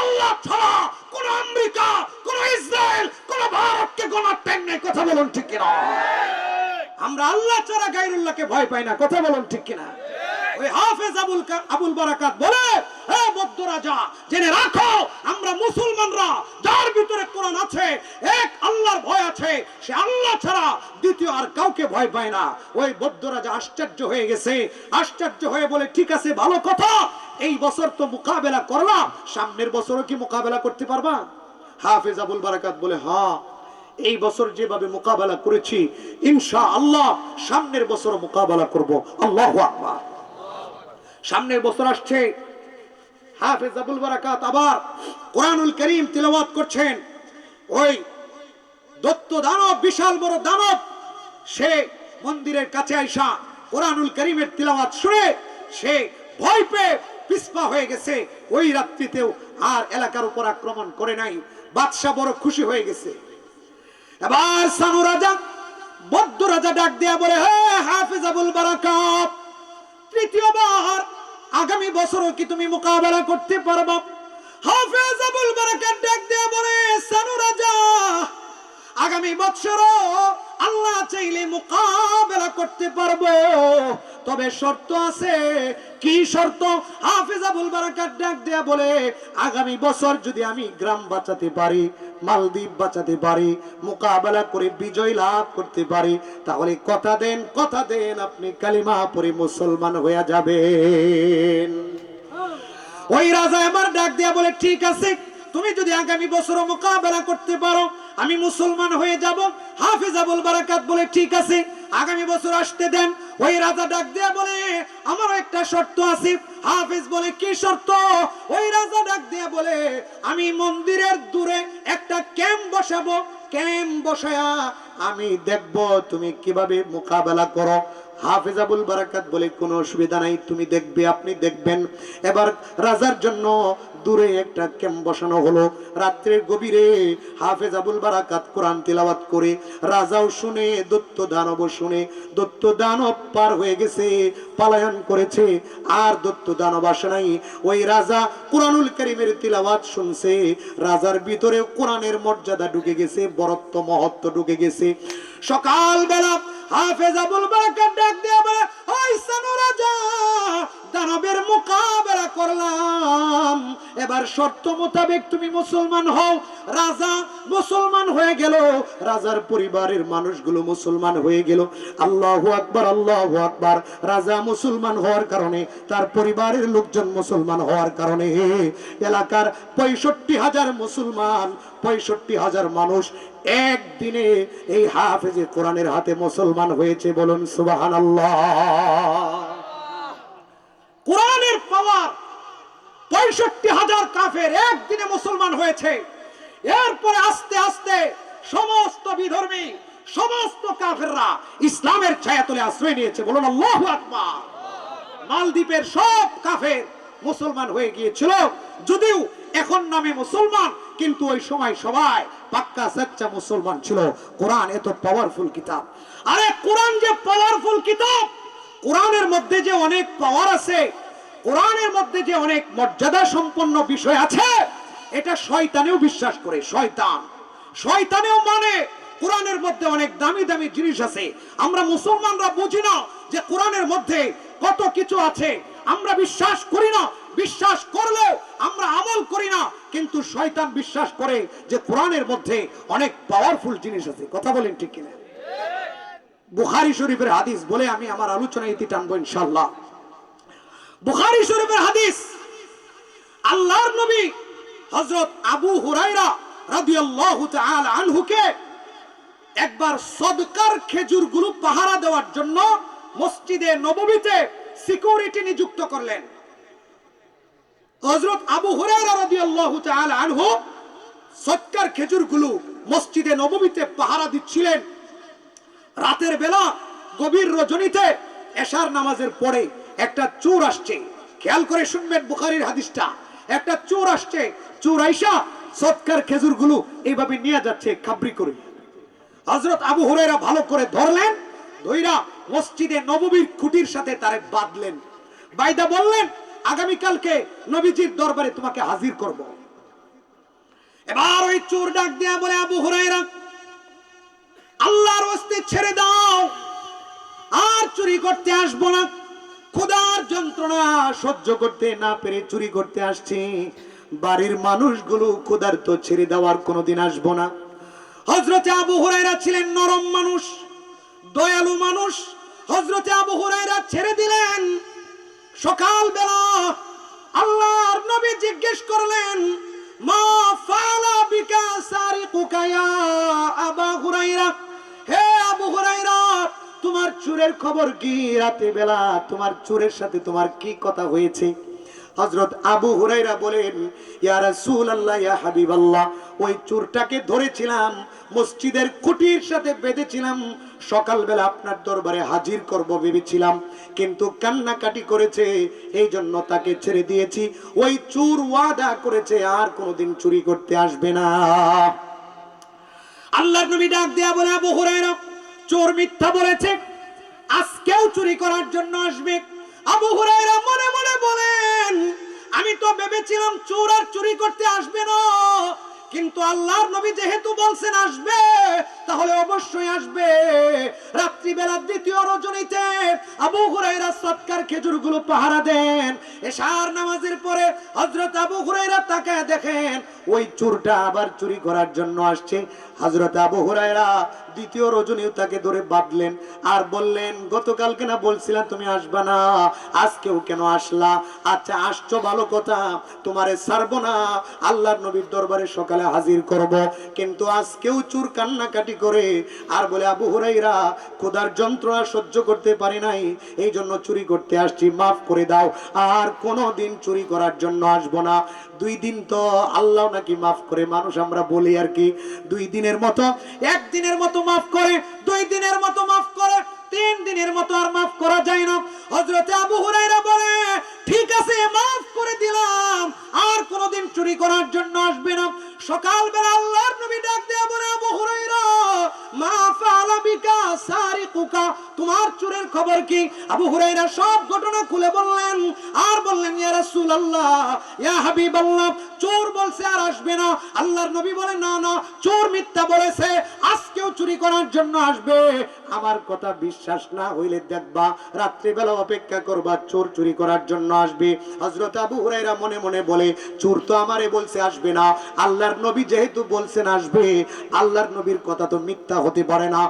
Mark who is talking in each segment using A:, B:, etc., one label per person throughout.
A: আল্লাহ ছাড়া কোন আমেরিকা, কোন ইসরায়েল, কোন ভারতকে টাইম নেই। কথা বলুন ঠিক কিনা? আমরা আল্লাহ ছাড়া গাইরুল্লাহকে ভয় পাই না। কথা বলুন ঠিক কিনা? ওই হাফেজ আবুল আবুল বারাকাত বলে, হে বৌদ্ধ রাজা, জেনে রাখো, আমরা মুসলমানরা, যার ভিতরে কোরআন আছে, এক আল্লাহর ভয় আছে। সে আল্লাহ ছাড়া দ্বিতীয় আর কাউকে ভয় পায় না। ওই বৌদ্ধ রাজা আশ্চর্য হয়ে গেছে। আশ্চর্য হয়ে বলে, ঠিক আছে, ভালো কথা। এই বছর তো মোকাবেলা করলাম, সামনের বছরও কি মোকাবেলা করতে পারবা? হাফেজ আবুল বারাকাত বলে হ্যাঁ এই বছর যেভাবে মোকাবেলা করেছি ইনশা আল্লাহ সামনের বছর মোকাবেলা করব। আল্লাহ আকবার। সামনের বছর আসছে, হাফেজ আবুল বারাকাত আবার কোরআনুল করিম তিলাওয়াত করছেন। ওই দত্ত দানব, বিশাল বড় দানব, সে মন্দিরের কাছে আইসা কোরআনুল করিমের তিলাওয়াত শুনে সে ভয় পেয়ে পিসপা হয়ে গেছে। ওই রাত্রিতেও আর এলাকার উপর আক্রমণ করে নাই। বাদশাহ বড় খুশি হয়ে গেছে। এবার সানু রাজা, বৌদ্ধ রাজা ডাক দেয়া বলে, হে হাফিজ আবুল বারাকাত, তৃতীয়বার আগামী বছরও কি তুমি মোকাবেলা করতে পারবা? হাফেজ আবুল বারাকাত ডাক দেয়া বলে, সানু রাজা, আগামী বছরও আল্লাহ চাইলে মোকাবেলা করতে পারব। তবে শর্ত আছে। কি শর্ত? হাফেজ আবুল বারাকাত ডাক দেয়া বলে, আগামী বছর যদি আমি গ্রাম বাঁচাতে পারি, মালদ্বীপ বাঁচাতে পারি, মোকাবেলা করে বিজয় লাভ করতে পারি, তাহলে কথা দেন কথা দেন, আপনি কালিমা পরে মুসলমান হয়ে যাবেন। ওই রাজা আমার ডাক দেয়া বলে, ঠিক আছে, তুমি যদি আগামী বছর মোকাবেলা করতে পারো আমি মুসলমান হয়ে যাব হাফিজ আবুল বারাকাত বলে, ঠিক আছে, আগামী বছর আসতে দেন। ওই রাজা ডাক দেয়া বলে, আমারও একটা শর্ত আছে। হাফিজ বলে, কি শর্ত? ওই রাজা ডাক দেয়া বলে, আমি মন্দিরের দূরে একটা ক্যাম্প বসাবো। ক্যাম্প বসায়া আমি দেখব তুমি কীভাবে মোকাবেলা করো। হাফিজ আবুল বারাকাত বলে, কোনো অসুবিধা নাই, তুমি দেখবে, আপনি দেখবেন। এবার রাজার জন্য দূরে একটা ক্যাম্প বসানো হলো। রাত্রের গভীরে হাফেজ আবুল বারাকাত কোরআন তিলাওয়াত করে, রাজাও শুনে দত্ত দানব শুনে দত্ত দানব পার হয়ে গেছে, পালায়ন করেছে, আর দত্ত দানব আসে নাই। ওই রাজা কোরআনুল করিমের তিলাওয়াত শুনছে, রাজার ভিতরে কোরআনের মর্যাদা ঢুকে গেছে, বরত্ব মহত্ব ঢুকে গেছে। সকালবেলা হাফেজ আবুল বারাকাত ডাক দিয়ে বলে, ওই সানু রাজা, দানবের মোকাবেলা করলাম। এবার শর্ত মোতাবেক তুমি মুসলমান হও। রাজা মুসলমান হয়ে গেল। রাজার পরিবারের মানুষগুলো মুসলমান হয়ে গেল। আল্লাহ আকবার আল্লাহ আকবার। রাজা মুসলমান হওয়ার কারণে, তার পরিবারের লোকজন মুসলমান হওয়ার কারণে, এলাকার পঁয়ষট্টি হাজার মুসলমান, পঁয়ষট্টি হাজার মানুষ একদিনে এই হাফেজে কোরআনের হাতে মুসলমান হয়েছে বলুন সুবাহান কোরআনের পাওয়ার পঁয়ষট্টি হাজার কাফের একদিনে মুসলমান হয়েছে। এরপরে আস্তে আস্তে সমস্ত বিধর্মী, সমস্ত কাফেররা ইসলামের ছায়াতলে আশ্রয় নিয়েছে বলুন আল্লাহ আকবার। মালদ্বীপের সব কাফের মুসলমান হয়ে গিয়েছিল, যদিও এখন নামে মুসলমান কিন্তু ওই সময় সবাই পাক্কা সচ্চা মুসলমান ছিল। কোরআন এত পাওয়ারফুল কিতাব। আরে কোরআন যে পাওয়ারফুল কিতাব, কোরআনের মধ্যে যে অনেক পাওয়ার আছে, কোরআনের মধ্যে যে অনেক মর্যাদা সম্পন্ন বিষয় আছে, এটা শয়তানেও বিশ্বাস করে, শয়তান। শয়তানেও মানে কোরআনের মধ্যে অনেক দামি দামি জিনিস আছে। আমরা মুসলমানরা বুঝি না যে কোরআনের মধ্যে কত কিছু আছে। আমরা বিশ্বাস করি না বিশ্বাস করলেও আমরা আমল করি না, কিন্তু শয়তান বিশ্বাস করে যে কোরআনের মধ্যে অনেক পাওয়ারফুল জিনিস আছে। কথা বলেন ঠিক কিনা? বুখারি শরীফের হাদিস বলে আমি আমার আলোচনা ইতি টানবো ইনশাল্লাহ বুখারি শরীফের হাদিস, আল্লাহর নবী হযরত আবু হুরায়রা রাদিয়াল্লাহু তাআলা আনহুকে একবার সদকার খেজুরগুলো পাহারা দেওয়ার জন্য মসজিদে নববীতে সিকিউরিটি নিযুক্ত করলেন। হযরত আবু আনহু সদকার খেজুরগুলো মসজিদে নববীতে পাহারা দিচ্ছিলেন। রাতের বেলা গভীর রজনীতে এশার নামাজের পরে একটা চোর আসছে। খেয়াল করে শুনবেন বুখারির হাদিসটা। একটা চোর আসছে। চোর আইসা সৎকার খেজুরগুলো এইভাবে নিয়ে যাচ্ছে খাবরি করে। হজরত আবু হুরায়রা ভালো করে ধরলেন, ধইরা মসজিদে নবমীর খুঁটির সাথে তারে বাঁধলেন। বাইদা বললেন আগামীকালকে নবীজির দরবারে তোমাকে হাজির করব। এবার ওই চোর ডাক দেয়া বলে, আবু হুরাইরা আল্লাহর ওস্তে ছেড়ে দাও। আর চুরি করতে আসব না। খোদার যন্ত্রণা সহ্য করতে না পেরে চুরি করতে আসছি। বাড়ির মানুষগুলো খোদার তো ছেড়ে দেওয়ার কোনোদিন আসব না। হজরতে আবু হুরাইরা ছিলেন নরম মানুষ, দয়ালু মানুষ। হজরতে আবু হুরাইরা ছেড়ে দিলেন। সকালবেলা আল্লাহর নবী জিজ্ঞেস করলেন, মা ফালা বিকা সারিকুকা ইয়া আবা হুরাইরা? হে আবু হুরাইরা, তোমার চুরের খবর কি? রাতে বেলা তোমার চুরের সাথে তোমার কি কথা হয়েছে? হজরত আবু হুরাইরা বলেন, ইয়া রাসূলুল্লাহ, ইয়া হাবিবাল্লাহ। ওই চুরটাকে ধরেছিলাম, মসজিদের খুঁটির সাথে বেঁধেছিলাম। সকালবেলা আপনার দরবারে হাজির করব ভেবেছিলাম, কিন্তু কান্নাকাটি করেছে এই জন্য তাকে ছেড়ে দিয়েছি। ওই চুর ওয়াদা করেছে, আর কোনোদিন চুরি করতে আসবে না। আল্লাহর নবী ডাক দেয়া বলে, আবু হুরায়রা, চোর মিথ্যা বলেছে, আজকেও চুরি করার জন্য আসবে। আবু হুরায়রা মনে মনে বলেন আমি তো ভেবেছিলাম চোর আর চুরি করতে আসবে না। কিন্তু আল্লাহর নবী যেহেতু বলছেন আসবে, তাহলে অবশ্যই আসবে। রাত্রিবেলা দ্বিতীয় রজনীতে আবু হুরাইরা সৎকার খেজুরগুলো পাহারা দেন। এশার নামাজের পরে হযরত আবু হুরাইরা তাকায় দেখেন ওই চোরটা আবার চুরি করার জন্য আসছে। হযরত আবু হুরাইরা দ্বিতীয় রজনীও তাকে ধরে বাঁধলেন আর বললেন, গতকালকে না বলছিলাম তুমি আসবা না, আজকেও কেন আসলা? আচ্ছা আসছো ভালো কথা, তোমারে ছাড়বো না, আল্লাহর নবীর দরবারে সকালে হাজির করব। কিন্তু আজকেও চুর কান্নাকাটি করে আর বলে, আবু হুরাইরা খোদার যন্ত্রণা সহ্য করতে পারি নাই এই জন্য চুরি করতে আসছি, মাফ করে দাও, আর কোনো দিন চুরি করার জন্য আসব না। দুই দিন তো আল্লাহ নাকি মাফ করে? মানুষ আমরা বলি আর কি, দুই দিনের মতো একদিনের মতো মাফ করে, দুই দিনের মতো মাফ করে, তিন দিনের মতো আর মাফ করা যায় না। হজরতে আবু হুরাইরা বলে, ঠিক আছে, মাফ করে দিলাম, আর কোনোদিন চুরি করার জন্য আসবে না। সকালবেলা আল্লাহর নবী ডাক দেয়া বলে, আবু হুরাইরা মা ফালা বিকা সারিকুকা, তোমার চুরের খবর কি? আবু হুরাইরা সব ঘটনা খুলে বললেন, আর বললেন, ইয়া রাসূলুল্লাহ, ইয়া হাবিবাল্লাহ, চোর বলছে আর আসবে না। আল্লাহর নবী বলে, না না, চোর মিথ্যা বলেছে, আজকেও চুরি করার জন্য আসবে। আমার কথা বিশ্বাস না হইলে দেখবা, রাত্রিবেলা অপেক্ষা করবা, চোর চুরি করার জন্য আসবে। হযরত আবু হুরাইরা মনে মনে বলে, চোর তো আমারে বলছে আসবে না আল্লাহর নবী যেহেতু বলছেন আসবে, আল্লাহর নবীর কথা তো মিথ্যা হতে পারে না।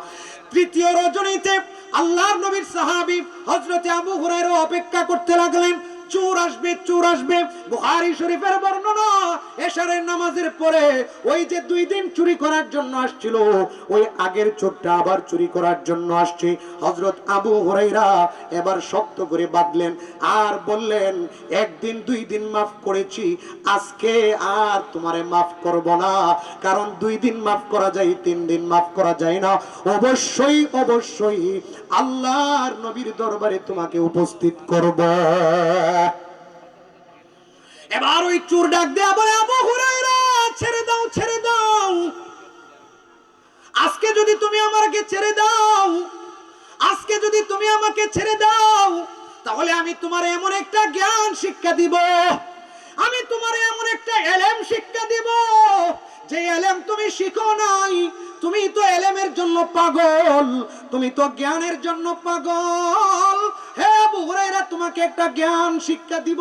A: তৃতীয় রজনীতে আল্লাহর নবীর সাহাবি হযরতে আবু হুরায়রা অপেক্ষা করতে লাগলেন চোর আসবে চোর আসবে। বুখারী শরীফের বর্ণনা, এশারের নামাজের পরে ওই যে দুই দিন চুরি করার জন্য আসছিল, ওই আগের চোরটা আবার চুরি করার জন্য আসছে। হযরত আবু হুরাইরা এবার শক্ত করে বাঁধলেন আর বললেন, একদিন, দুই দিন মাফ করেছি, আজকে আর তোমারে মাফ করব না, কারণ দুই দিন মাফ করা যায়, তিন দিন মাফ করা যায় না। অবশ্যই অবশ্যই আল্লাহর নবীর দরবারে তোমাকে উপস্থিত করব। এবার ওই চোর ডাক দেয়া বলে, আবু হুরাইরা ছেড়ে দাও ছেড়ে দাও। আজকে যদি তুমি আমাকে ছেড়ে দাও, আজকে যদি তুমি আমাকে ছেড়ে দাও, তাহলে আমি তোমার এমন একটা জ্ঞান শিক্ষা দিব। আমি তোমার এমন একটা এলেম শিক্ষা দিব, যে এলেম তুমি শিখো নাই। তুমি তো এলেমের জন্য পাগল, তুমি তো জ্ঞানের জন্য পাগল। হে আবু হুরাইরা তোমাকে একটা জ্ঞান শিক্ষা দিব।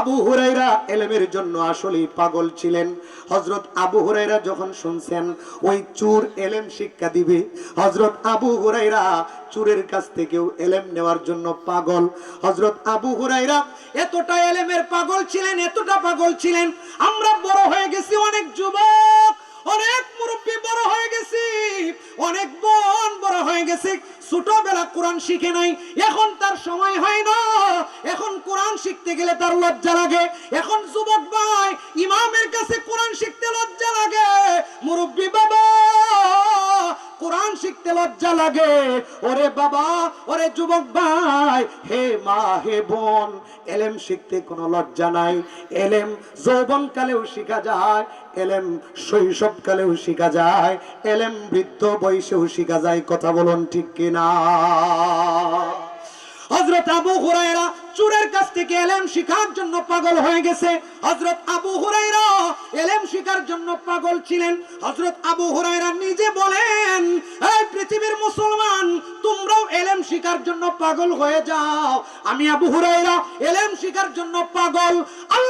A: আবু হুরাইরা এলেমের জন্য আসলেই পাগল ছিলেন। হযরত আবু হুরাইরা যখন শুনছেন, ওই চুর এলেম শিক্ষা দিবে। হযরত আবু হুরাইরা চুরের কাছ থেকেও এলেম নেওয়ার জন্য পাগল। হযরত আবু হুরাইরা এতটা এলেমের পাগল ছিলেন, এতটা পাগল ছিলেন। আমরা বড় হয়ে গেছি অনেক যুবক, অনেক অনেক বোন বড় হয়ে গেছে, ছোটবেলা কোরআন শিখে নাই, এখন তার সময় হয় না। এখন কোরআন শিখতে গেলে তার লজ্জা লাগে। এখন যুবক ভাই, ইমামের কাছে কোরআন শিখতে লজ্জা লাগে। মুরব্বী বাবা কোরআন শিখতে লজ্জা লাগে। ওরে বাবা, ওরে যুবক ভাই, হে মা, হে বোন, এলেম শিখতে কোনো লজ্জা নাই। এলেম যৌবন কালেও শিখা যায়, এলেম শৈশব কালেও শিখা যায়, এলেম বৃদ্ধ বয়সেও শিখা যায়, কথা বলুন ঠিক কিনা? চুরের কাছ থেকে এলেম শিখার জন্য পাগল হয়ে গেছে। হজরত আবু হুরাইরা এলেম শিখার জন্য পাগল ছিলেন। হজরত আবু হুরাইরা নিজে বলেন, এই পৃথিবীর মুসলমান, তোমরাও এলেম শিখার জন্য পাগল হয়ে যাও। আমি আবু হুরাইরা এলেম শিখার জন্য পাগল। আল্লাহর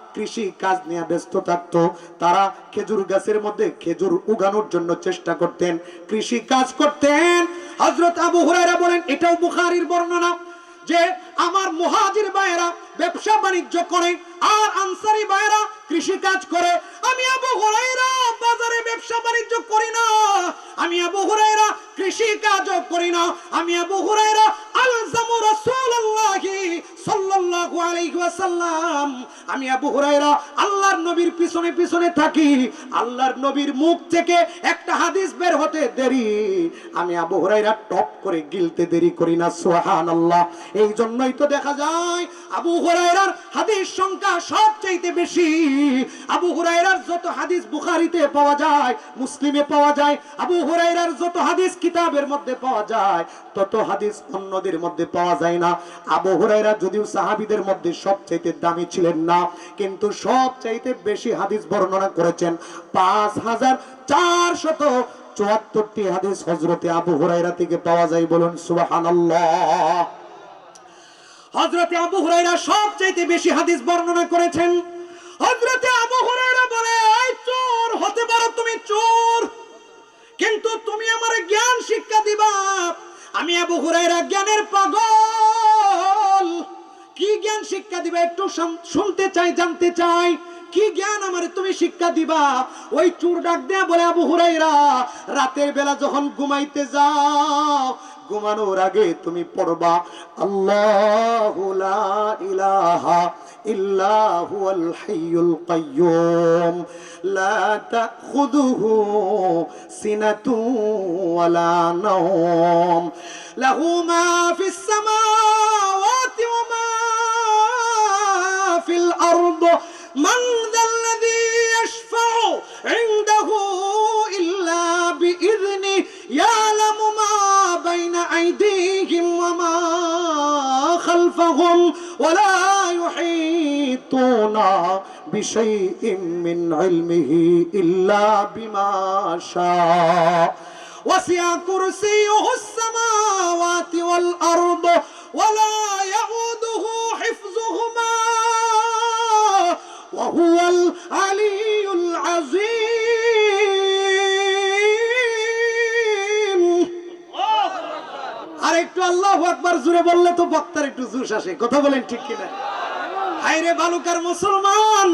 A: কৃষি কাজ নিয়ে ব্যস্ত থাকতো, তারা খেজুর গাছের মধ্যে খেজুর উগানোর জন্য চেষ্টা করতেন, কৃষি কাজ করতেন। হজরত আবু হুরাইরা বলেন, এটাও বুখারির বর্ণনা যে আমার মুহাজির ভাইয়েরা ব্যবসা বাণিজ্য করে, আর আনসারি ভাইয়েরা কৃষি কাজ করে, আমি আবু হুরায়রা বাজারে ব্যবসা বাণিজ্য করি না। আমি আবু হুরায়রা কৃষি কাজও করি না। আমি আবু হুরায়রা আলজামু রাসূলুল্লাহি সাল্লাল্লাহু আলাইহি ওয়াসাল্লাম। আমি আবু হুরায়রা আল্লাহর নবীর পিছনে পিছনে থাকি। আল্লাহর নবীর মুখ থেকে একটা হাদিস বের হতে দেরি। আমি আবু হুরায়রা টপ করে গিলতে দেরি করি না, সুবহানাল্লাহ। এই জন্যই তো দেখা যায়, আবু হুরায়রার হাদিস সংখ্যা সবচাইতে বেশি। আবু হুরায়রার যত হাদিস বুখারীতে পাওয়া যায়, মুসলিমে পাওয়া যায়, আবু হুরায়রার যত হাদিস কিতাবের মধ্যে পাওয়া যায়, তত হাদিস অন্যদের মধ্যে পাওয়া যায় না। আবু হুরায়রা যদিও সাহাবীদের মধ্যে সবচাইতে দামি ছিলেন না, কিন্তু সবচাইতে বেশি হাদিস বর্ণনা করেছেন পাঁচ হাজার চারশত চুয়াত্তরটি হাদিস হজরতে আবু হুরায়রা থেকে পাওয়া যায় বলুন, সুবহানাল্লাহ। হজরতে আবু হুরায়রা সবচাইতে বেশি হাদিস বর্ণনা করেছেন হজরতে আবু হুরায়রা বলে, এই চোর, হতে পারো তুমি চোর, কিন্তু তুমি আমার জ্ঞান শিক্ষা দিবা। আমি আবু হুরায়রা জ্ঞানের পাগল। কি জ্ঞান শিক্ষা দিবা একটু শুনতে চাই, জানতে চাই। কি জ্ঞান আমারে তুমি শিক্ষা দিবা? ওই চুর ডাক দেয়া বলে, আবু হুরাইরা রাতের বেলা যখন ঘুমাইতে যাও ঘুমানোর আগে তুমি পড়বা আল্লাহু লা ইলাহা ইল্লা হুয়াল হাইয়ুল কাইয়্যুম লা তাখুযুহু সিনাতু ওয়ালা নাওম লাহু মা ফিস সামাওয়াতি ওয়া মা ফিল আরদ من ذا الذي يشفع عنده إلا بإذنه يعلم ما بين أيديهم وما خلفهم ولا يحيطون بشيء من علمه إلا بما شاء. وسع كرسيه السماوات والأرض ولا يؤوده حفظهما. وهو العلي العظيم. একটু আল্লাহ একবার জুড়ে বললে তো বক্তার একটু জুস আসে। কথা বলেন ঠিক কিনা? হাইরে বালুকার মুসলমান,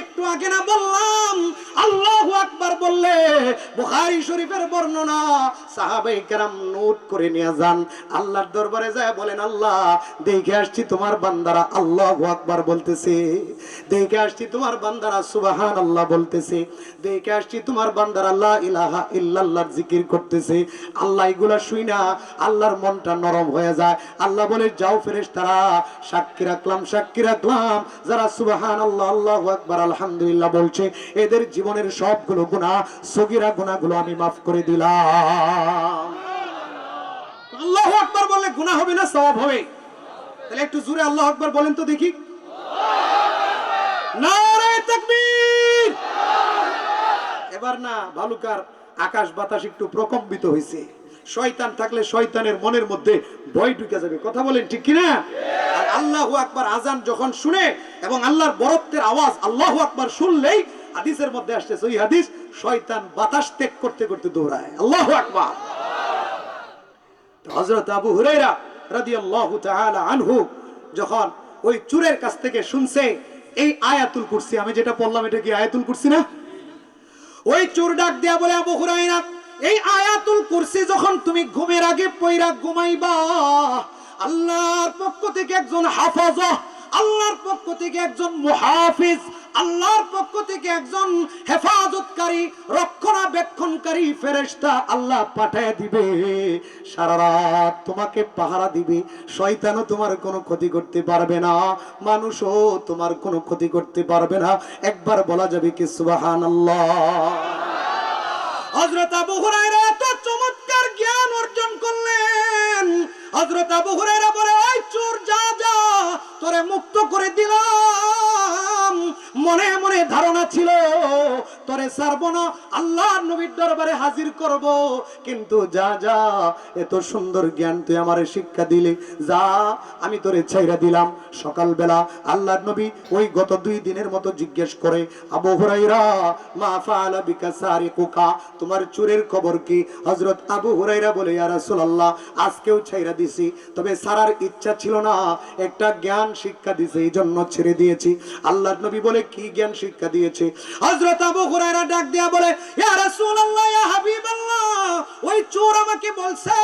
A: একটু আগে না বললাম, আল্লাহ একবার বললে বুখারী শরীফের বর্ণনা সাহাবাই কেরাম নোট করে নিয়ে যান। আল্লাহর দরবারে যায় বলেন, আল্লাহ, দেখে আসছি তোমার বান্দারা আল্লাহ আকবার বলতেছে। দেখে আসছি তোমার বান্দারা সুবাহান আল্লাহ বলতেছে। দেখে আসছি তোমার বান্দারা আল্লাহ ইলাহা ইল্লাল্লাহর জিকির করতেছে। আল্লাহ এগুলা শুই না, আল্লাহর মনটা নরম হয়ে যায়। আল্লাহ বলে, যাও ফেরেশ তারা সাক্ষী রাখলাম সাক্ষী রাখলাম। যারা সুবাহান আল্লাহ আল্লাহ আকবার, আলহামদুলিল্লাহ বলছে, এদের জীবনের সবগুলো গুনাহ সগিরা গুনাহগুলো আমি মাফ করে দিলাম। আল্লাহ আকবার বললে গুনাহ হবে না, সওয়াব হবে। তাহলে একটু জোরে আল্লাহ আকবার বলেন তো দেখি। এবার না, ভালুকার আকাশ বাতাস একটু প্রকম্পিত হয়েছে। শয়তান থাকলে শয়তানের মনের মধ্যে ভয় ঢুকে যাবে। কথা বলেন ঠিক কিনা? আর আল্লাহু আকবার আজান যখন শুনে এবং আল্লাহর বরত্বের আওয়াজ আল্লাহু আকবার শুনলেই হাদিসের মধ্যে আসছে। ওই হাদিস? শয়তান বাতাস ত্যাগ করতে করতে দৌড়ায়। আল্লাহু আকবার। হযরত আবু হুরায়রা রাদিয়াল্লাহু তাআলা আনহু যখন ওই চুরের কাছ থেকে শুনছে, এই আয়াতুল কুরসি, আমি যেটা পড়লাম এটা কি আয়াতুল কুরসি না? ওই চোর ডাক দেয়া বলে, আবু হুরায়রা, এই আয়াতুল কুরসি যখন তুমি ঘুমের আগে পয়রা ঘুমাইবা, আল্লাহর পক্ষ থেকে একজন হাফাজা আল্লাহর পক্ষ থেকে একজন মুহাফিজ, আল্লাহর পক্ষ থেকে একজন হেফাজতকারী, রক্ষণাবেক্ষণকারী ফেরেশতা আল্লাহ পাঠায় দিবে। সারা রাত তোমাকে পাহারা দিবে। শয়তানও তোমার কোনো ক্ষতি করতে পারবে না, মানুষও তোমার কোনো ক্ষতি করতে পারবে না। একবার বলা যাবে কি সুবাহান আল্লাহ হযরত আবু হুরায়রা হযরত আবু হুরায়রা বলে ওই চোর, যা যা, তোরে মুক্ত করে দিলাম। মনে মনে ধারণা ছিল তোরে ছাড়বো না, আল্লাহ নবীর দরবারে হাজির করব। কিন্তু যা যা, এত সুন্দর জ্ঞান তুই আমারে শিক্ষা দিলি। যা, আমি তোরে ছাইরা দিলাম। সকালবেলা আল্লাহর নবী ওই গত দুই দিনের মতো জিজ্ঞেস করে, আবু হুরাইরা মা ফাআলা বিকা সারিকুকা? তোমার চুরের খবর কি? হযরত আবু হুরাইরা বলে, ইয়া রাসূলুল্লাহ, আজকেও ছাইরা দিছি। তবে সারার ইচ্ছা ছিল না, একটা জ্ঞান শিক্ষা দিছে এই জন্য ছেড়ে দিয়েছি। আল্লাহর নবী বলে, কি জ্ঞান শিক্ষা দিয়েছে? হযরত আবু হুরাইরা ডাক দিয়া বলে, ইয়া রাসূলুল্লাহ, ইয়া হাবিবাল্লাহ। ওই চোর আমাকে বলছে,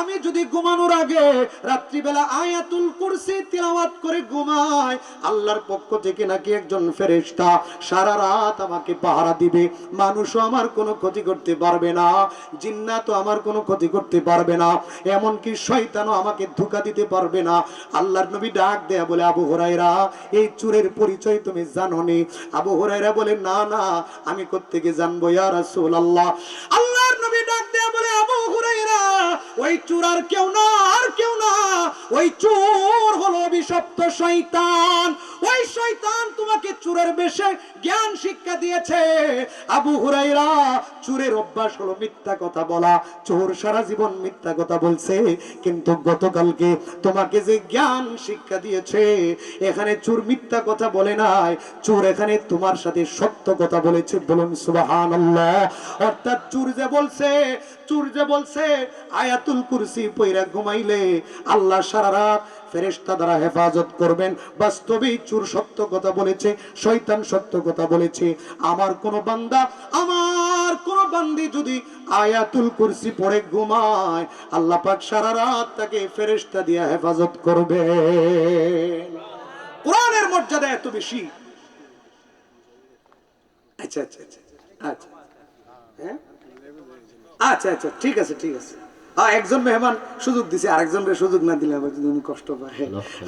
A: আমি যদি ঘুমানোর আগে রাত্রিবেলা আয়াতুল কুরসি তিলাওয়াত করে ঘুমাই, আল্লাহর পক্ষ থেকে নাকি একজন ফেরেশতা সারা রাত আমাকে পাহারা দিবে। মানুষও আমার কোনো ক্ষতি করতে পারবে না, জিন্নাতও আমার কোনো ক্ষতি করতে পারবে না, এমনকি শয়তানও আমাকে ধোঁকা দিতে পারবে না। আল্লাহর নবী ডাক দেয়া বলে, আবু হরাইরা এই চোরের পরিচয় তুমি জানো নি আবু হরাইরা বলে, না না আমি কোত্থেকে জানব ইয়া রাসূলুল্লাহ? আল্লাহর নবী ডাক দেয়া বলে, আবু হুরাইরা ওই চোর আর কেউ না, আর কেউ না। ওই চোর হলো অভিশপ্ত শয়তান। ওই শয়তান তোমাকে চোরের বেশে জ্ঞান শিক্ষা দিয়েছে। আবু হুরাইরা চোরের অভ্যাস হলো মিথ্যা কথা বলা। চোর সারা জীবন মিথ্যা কথা বলছে। কিন্তু গতকালকে তোমাকে যে জ্ঞান শিক্ষা দিয়েছে, এখানে চোর মিথ্যা কথা বলে নাই। চোর এখানে তোমার সাথে সত্য কথা বলেছে বলুন সুবহানাল্লাহ। অর্থাৎ চুর যে বলছে, চুর যে বলছে, আয়াতুল কুরসি পয়রা ঘুমাইলে আল্লাহ সারা রাত ফেরেশতা দ্বারা হেফাজত করবেন। বাস্তবেই চোর সত্য কথা বলেছে, শয়তান সত্য কথা বলেছে। আমার কোন বান্দা, আমার কোন বান্দি যদি আয়াতুল কুরসি পড়ে ঘুমায়, আল্লাহ পাক সারা রাত তাকে ফেরেশতা দিয়া হেফাজত করবে। কোরআনের মর্যাদা এত বেশি। আচ্ছা আচ্ছা আচ্ছা আচ্ছা হ্যাঁ? আচ্ছা আচ্ছা ঠিক আছে ঠিক আছে। একজন মেহমান সুযোগ দিছে আরেকজনের সুযোগ না দিলে আবার যদি উনি কষ্ট পায়।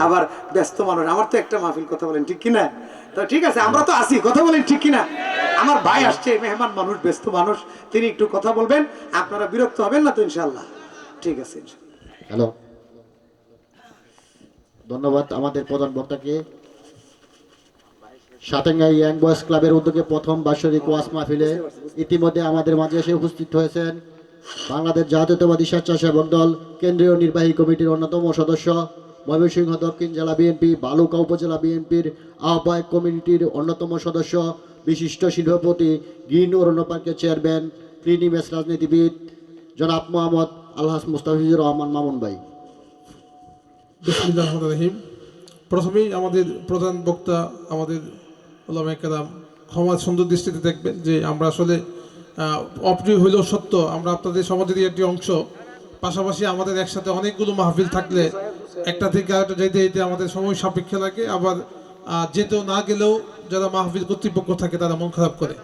A: আবার ব্যস্ত মানুষ আমার তো একটা মাহফিল কথা বলেন ঠিক কিনা? তো ঠিক আছে আমরা তো কথা বলেন ঠিক কিনা? আমার ভাই আসছে মেহমান মানুষ ব্যস্ত মানুষ তিনি একটু কথা বলবেন আপনারা বিরক্ত হবেন না তো ইনশাল্লাহ ঠিক আছে
B: হ্যালো। ধন্যবাদ আমাদের প্রধান বক্তাকে। সাতেঙ্গা ইয়াং বয়েজ ক্লাবের উদ্যোগে প্রথম বার্ষিক ওয়াস মাহফিলে ইতিমধ্যে আমাদের মাঝে এসে উপস্থিত হয়েছেন। বাংলাদেশ জাতীয়তাবাদী স্বেচ্ছাসেবক দল, কেন্দ্রীয় নির্বাহী কমিটির অন্যতম সদস্য, ময়মনসিংহ দক্ষিণ জেলা বিএনপি, বালুকা উপজেলা বিএনপির আহ্বায়ক কমিটির অন্যতম সদস্য, বিশিষ্ট শিল্পপতি গ্রিন অরণ্য পার্কের চেয়ারম্যান ক্লিনিমেস রাজনীতিবিদ জনাব মোহাম্মদ আলহাস মুস্তাফিজুর রহমান মামুন ভাই।
C: রহিম। প্রথমেই আমাদের প্রধান বক্তা আমাদের ক্ষমা সুন্দর দৃষ্টিতে দেখবেন যে আমরা আসলে অপ্রিয় হইলেও সত্য, আমরা আপনাদের সমাজেরই একটি অংশ। পাশাপাশি আমাদের একসাথে অনেকগুলো মাহফিল থাকলে একটা থেকে আরেকটা যেতে যেতে আমাদের সময় সাপেক্ষে লাগে। আবার যেতেও না গেলেও যারা মাহফিল কর্তৃপক্ষ থাকে, তারা মন খারাপ করে।